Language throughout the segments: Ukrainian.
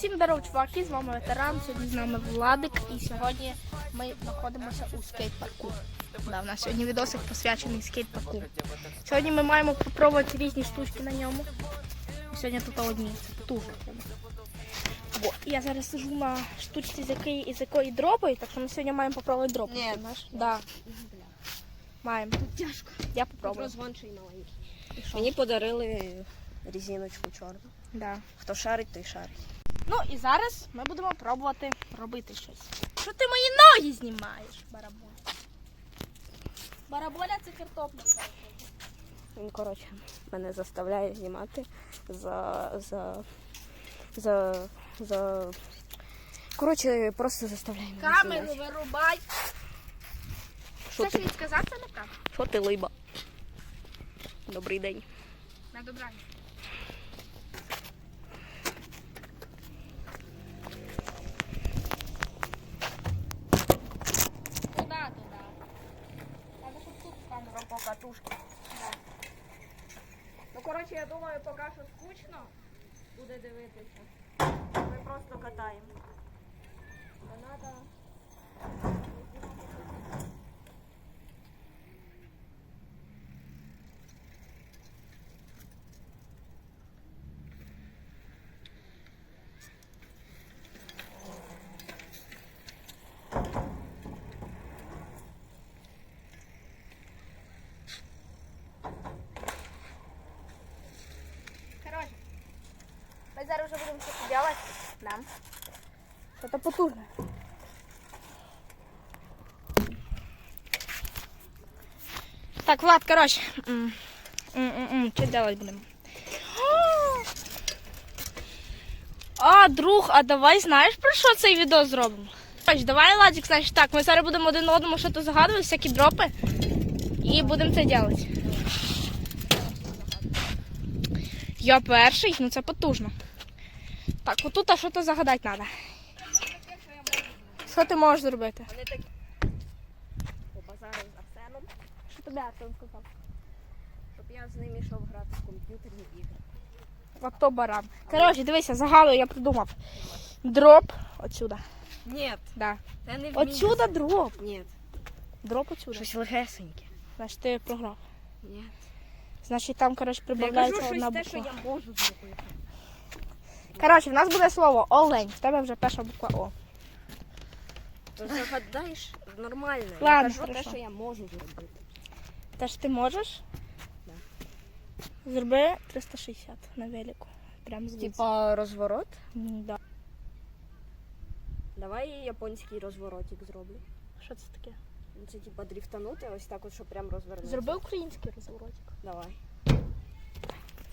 Всім здоров, чуваки, з вами ветеран, сьогодні з нами Владик і сьогодні ми знаходимося у скейт-парку. Да, у нас сьогодні відосик посвячений скейт-парку. Сьогодні ми маємо попробувати різні штучки на ньому. Сьогодні тут одні, тут. Бо я зараз сижу на штучці, з якої, із якої дропаю, так що ми сьогодні маємо попробувати дропати. Ні. знаєш? Да. Маємо. Тяжко. Я Тут попробую. розгончий маленький. І що? Мені подарили резиночку чорну. Да. Хто шарить, той шарить. Ну і зараз ми будемо пробувати робити щось. Що ти мої ноги знімаєш, бараболя? Бараболя це картопля. Він, коротше, мене заставляє знімати за. за. за. за. Коротше, просто заставляє мене Камеру знімати. вирубай. Що Все, що ти, він сказав, це неправда. що ти либа? Добрий день. На добраніч. Камера покатушки. Ну, коротше, я думаю, поки що скучно буде дивитися. Ми просто катаємо. Не зараз уже будем что-то делать. Да. Что-то потужное. Так, Влад, короче. м, м, м, делать будем? А, друг, а давай знаєш про що цей відео зробимо? Короче, давай, Ладик, значить так, ми зараз будемо один одному щось загадувати, всякі дропи. І будемо це робити. Я перший, ну це потужно. Так, отут а що то загадати треба. Що ти можеш зробити? Вони такі. Побазарив з Арсеном, Що тобі Артем сказав? щоб я з ним йшов грати в комп'ютерні ігри. Ото баран. Коротше, дивися, загадую, я придумав. Дроп отсюда. Ні, Да. я не вмію. Отсюда дроп. Ні, Дроп отсюда. щось легесеньке. Значить, ти програв. Ні. Значить, там, коротше, Я кажу прибавляється щось одна те, що я можу зробити. Коротше, в нас буде слово олень. В тебе вже перша буква О. То загадаєш нормально. Ладно, я кажу те, хорошо. що я можу зробити. Теж ти можеш? Да. Зроби 360 на велику. Прям звідси. Типа розворот. М, Да. Давай я японський розворотик зроблю. Що це таке? Ну, Це типа дріфтанути, ось так от, щоб прям розвернути. Зроби український розворотик. Давай.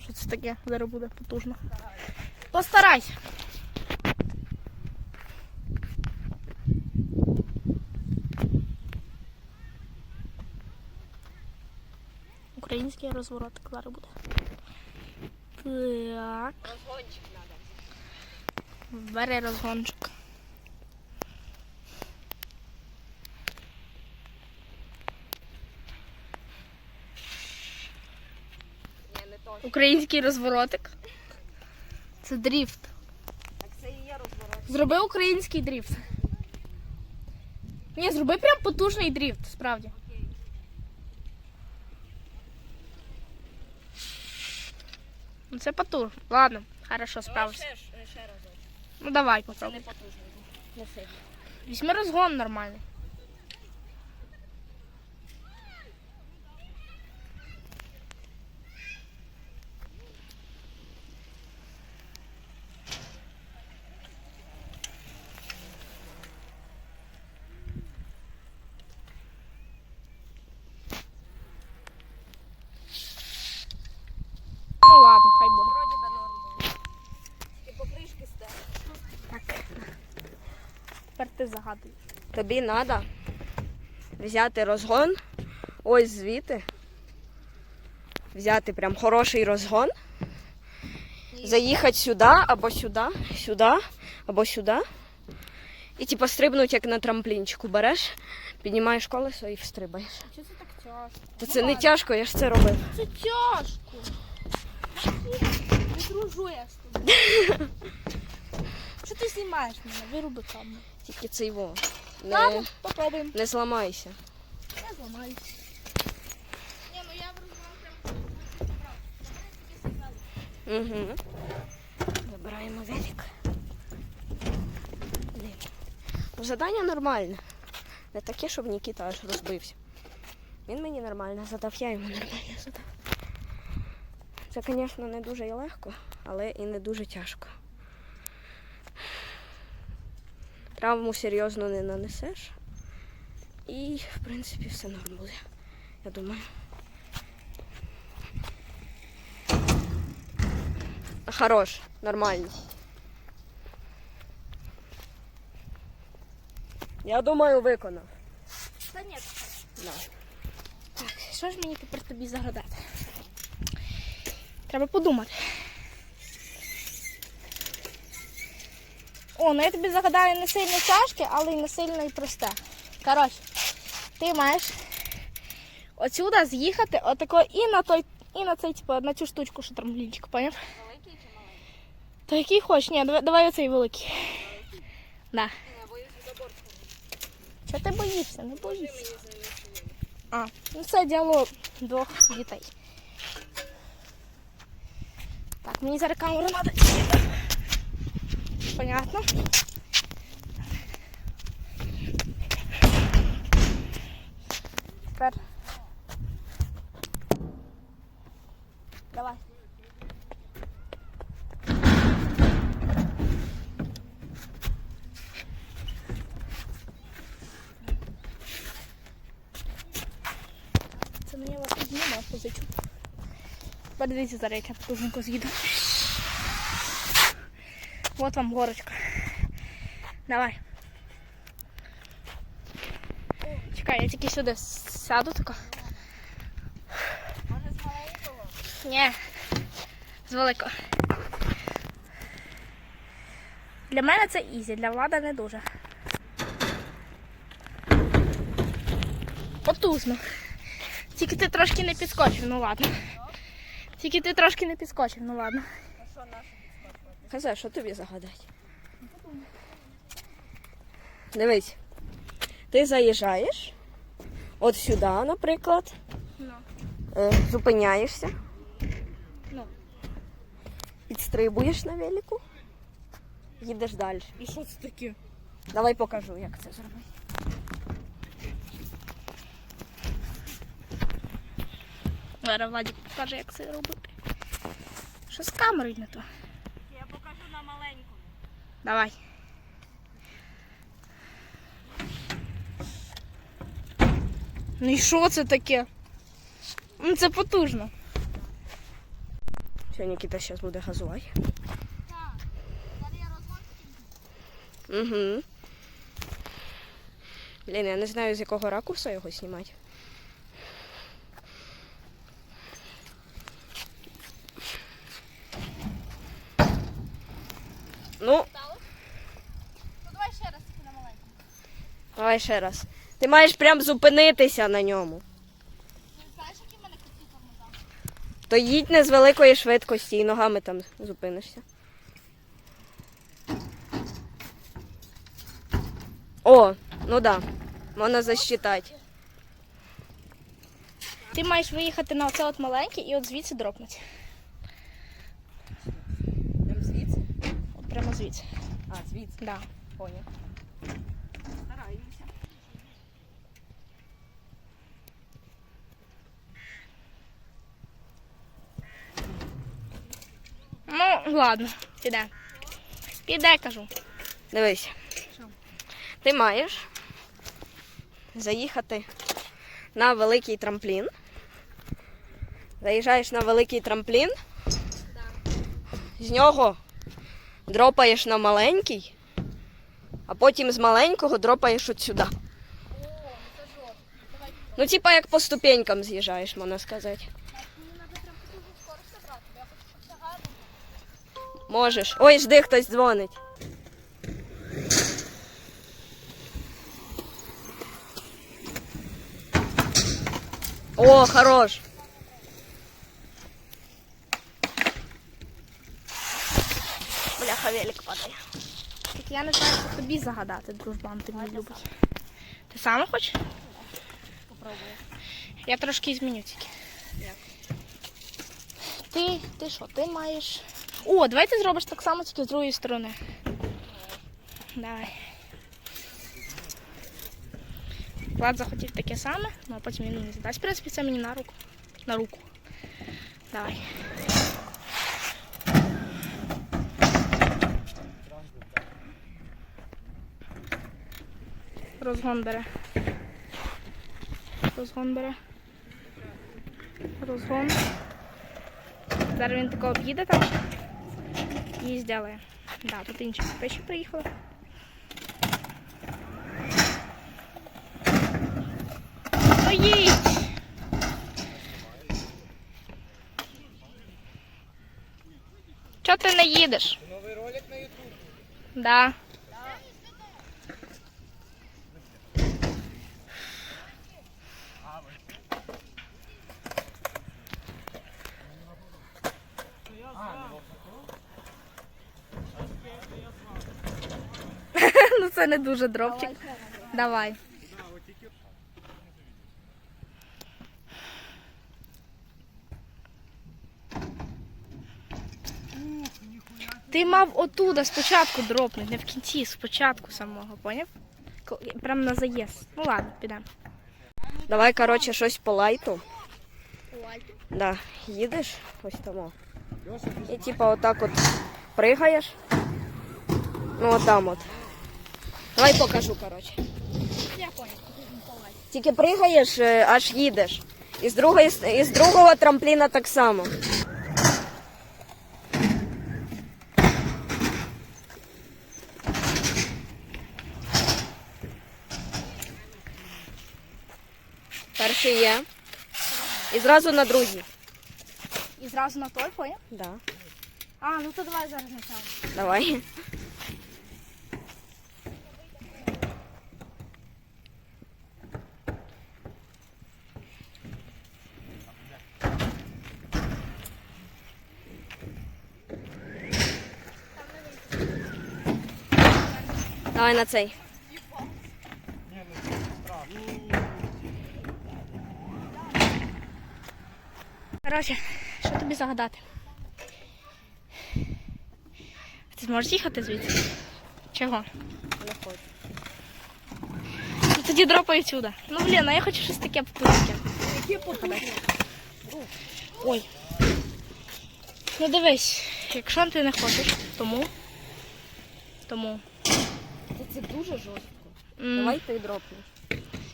Що це таке? Зараз буде потужно. Постарайся. Український розворотик зараз буде. Так. Розгончик треба. Бери розгончик. Ні, не то. Український розворотик. Це дріфт. Так це і є розворот. Зроби український дріфт. Ні, зроби прям потужний дріфт, справді. Ну це потужно. Ладно, хорошо, Давай справився. ще, ще разок. Ну давай Це не потужний. Не сильно. Візьми розгон нормальний. Ну ладно, хай буде. Вроді би норм було. І покришки стали. Так. Тепер ти загадуй. Тобі треба взяти розгон, ось звідти. Взяти прям хороший розгон. Заїхати сюди, або сюди, сюди, або сюди. І типу стрибнути, як на трамплінчику береш, піднімаєш колесо і встрибаєш. Що це так тяжко? Та це не тяжко, я ж це робив. Це тяжко. Не дружу я з тобою. Що ти знімаєш мене? Вируби камеру. Тільки цей во. Ладно, Не, попробуємо. не зламайся. Я зламаю. Ні, ну я в Угу. Забираємо велик. Ну, Задання нормальне. Не таке, щоб Нікіта аж розбився. Він мені нормально задав, я йому нормально задав. Це, звісно, не дуже і легко, але і не дуже тяжко. Травму серйозно не нанесеш. І, в принципі, все норм буде. Я думаю. Хорош, нормально. Я думаю, виконав. Та ні. Да. Так, що ж мені тепер тобі загадати? Треба подумати. О, ну я тобі загадаю не сильно тяжке, але й не сильно і просте. Коротше, ти маєш отсюди з'їхати отако і на той, і на цей, типу, на цю штучку, що трамплінчик, поняв? Великий чи маленький? Та який хочеш? Ні, давай, давай оцей великий. Да. Я боюсь забор Чого ти боїшся? Не боїшся. А, ну це діло двох дітей. Так, мені зараз камеру треба. Понятно? Тепер. Давай. Це мені вас підніме позичу. Подивіться зараз, я потужненько з'їду. Вот вам горочка. Давай. Чекай, я тільки сюди сяду тако. Може з маленького? Ні. З великого. Для мене це ізі, для влада не дуже. Потужно. Тільки ти трошки не підскочив, ну ладно. Тільки ти трошки не підскочив, ну ладно. А що Казай, що тобі загадати? Дивись. Ти заїжджаєш от сюди, наприклад, Ну. е, зупиняєшся, Ну. підстрибуєш на велику, їдеш далі. І що це таке? Давай покажу, як це зробити. Зараз Владик покаже, як це робити. Що з камерою не то? Я покажу на маленькому. Давай. Ну і що це таке? Ну це потужно. Все, Нікіта зараз буде газувати. Угу. Блін, я не знаю, з якого ракурсу його знімати. Ну, Ну давай ще раз тільки на маленькому. Давай ще раз. Ти маєш прям зупинитися на ньому. То їдь не з великої швидкості і ногами там зупинишся. О, ну да. Можна засчитати. Ти маєш виїхати на оце от маленьке і от звідси дропнути. Прям звідси? От прямо звідси. А, звідси. Да. Поняв. Ну, ладно, піде. Піде, кажу. Дивись. Ти маєш заїхати на великий трамплін. Заїжджаєш на великий трамплін. З нього дропаєш на маленький, а потім з маленького дропаєш от сюди. Ну, типа як по ступенькам з'їжджаєш, можна сказати. Можеш. Ой, жди, хтось дзвонить. О, хорош. Бляха, велик падає. Тільки я не знаю, що тобі загадати, дружбан, ти не любиш. Ти сама хочеш? Попробую. Я трошки зміню тільки. Як? Ти, ти що, ти маєш. О, давай ти зробиш так само, тільки з другої сторони. Давай. Влад захотів таке саме, ну а потім він мені задасть. В принципі, це мені на руку. На руку. Давай. Розгон бере. Розгон бере. Розгон. Зараз він тако об'їде там зробить. Да, тут інші печі приїхали. Чого ти не їдеш? Новий ролик на Ютубі? Да. ну це не дуже дропчик. Давай. Ти мав отуда спочатку дропнути, не в кінці, спочатку самого, поняв? Прям на заїзд. Ну ладно, підемо. Давай, коротше, щось по лайту. Да, їдеш ось тому. І типа отак от пригаєш. Ну отам от. Давай покажу, коротше. Я понял. Тільки пригаєш, е, аж їдеш. І з, другої, і з другого трампліна так само. Перший є. І зразу на другий. І зразу на той, поняв? Да. А, ну то давай зараз начало. Давай. Давай на цей. Коротше, що тобі загадати? Ти зможеш їхати звідси? Чого? Не хочу. Ну, тоді дропай сюди. Ну блін, а я хочу щось таке потужне. Яке потужне? Ой. Ну дивись, якщо ти не хочеш, тому. Тому. Це дуже жорстко. м, Давай ти дропнеш.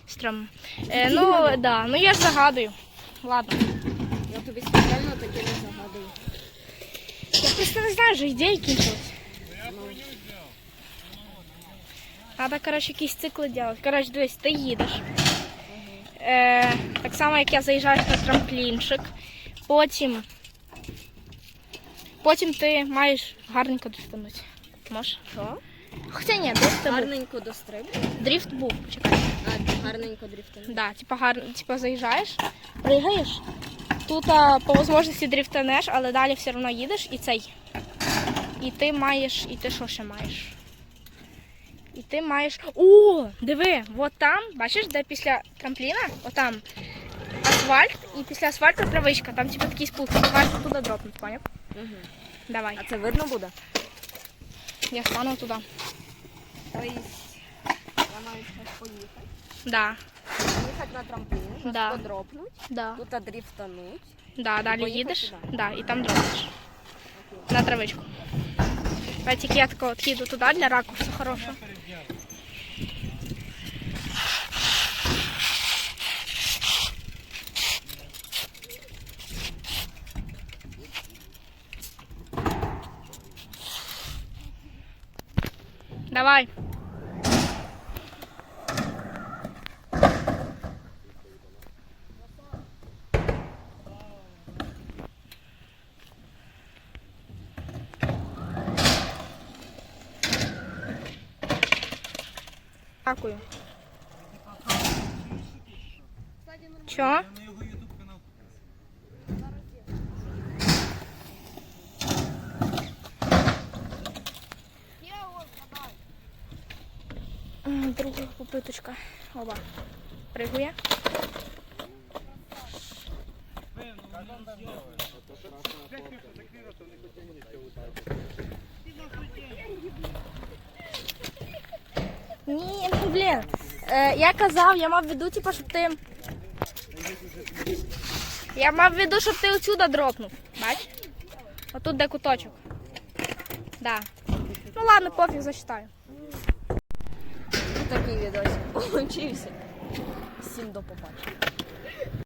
Стрьомно. Е, ну, да, ну я ж загадую. Ладно. Я тобі спеціально таке не загадую. Я просто не знаю, вже ідеї кінчились. Треба, коротше, якісь цикли робити. Коротше, дивись, ти їдеш. Е, так само, як я заїжджаю на трамплінчик. Потім. Потім ти маєш гарненько дрифтанути. Можеш? Що? Хоча ні, дрифт був. Гарненько достриб. Дрифт був, чекай. А, гарненько дрифтинг. Да, типа гарно, типа заїжджаєш, пригаєш. Тут а, по можливості дрифтанеш, але далі все одно їдеш і цей. І ти маєш. І ти що ще маєш? І ти маєш. О, диви, от там, бачиш, де після трампліна, отам асфальт, і після асфальту травичка, там типа такий спуск, маєш туди дропнути, поняв? Угу. Давай, А це видно буде? я стану туди. Тобто, я маю щось поїхати. Да, Їхати на трамплін, щось Да. подропнуть, да, тут дрифтануть. да, далі поїхати їдеш, туди. да, і там дропнеш. На травичку. Давай тільки я тако от їду туди для ракурсу хорошого. Давай. Дякую. YouTube канал. попиточка. Оба. Пригує. Ні, блін. Е, я казав, я мав в виду, типу, щоб ти. Я мав в виду, щоб ти отсюда дропнув. Бач? Отут де куточок. Да. Ну ладно, пофіг засчитаю. Такий відосик получився. Всім до побачення.